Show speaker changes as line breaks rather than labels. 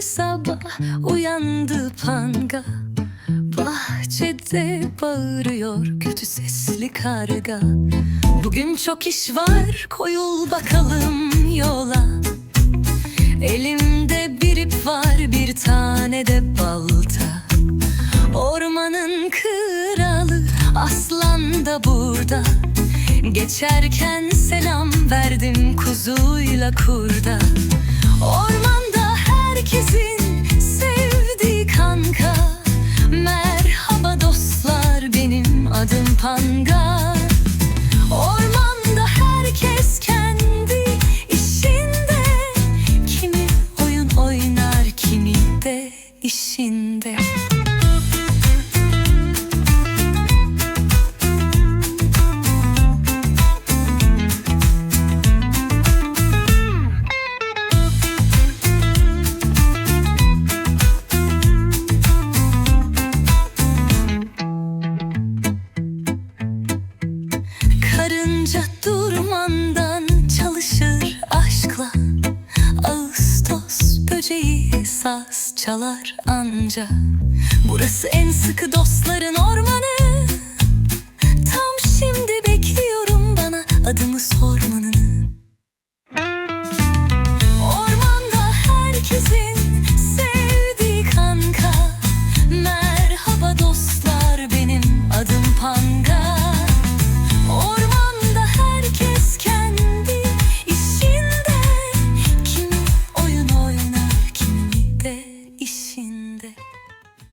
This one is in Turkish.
sabah uyandı panga. Bahçede bağırıyor kötü sesli karga. Bugün çok iş var koyul bakalım yola. Elimde bir ip var bir tane de balta. Ormanın kralı aslan da burada. Geçerken selam verdim kuzuyla kurda Ormanda herkesin sevdiği kanka. Merhaba dostlar benim adım Panga böceği saz çalar anca. Burası en sıkı dostların ormanı. Tam şimdi bekliyorum bana adımı sormanı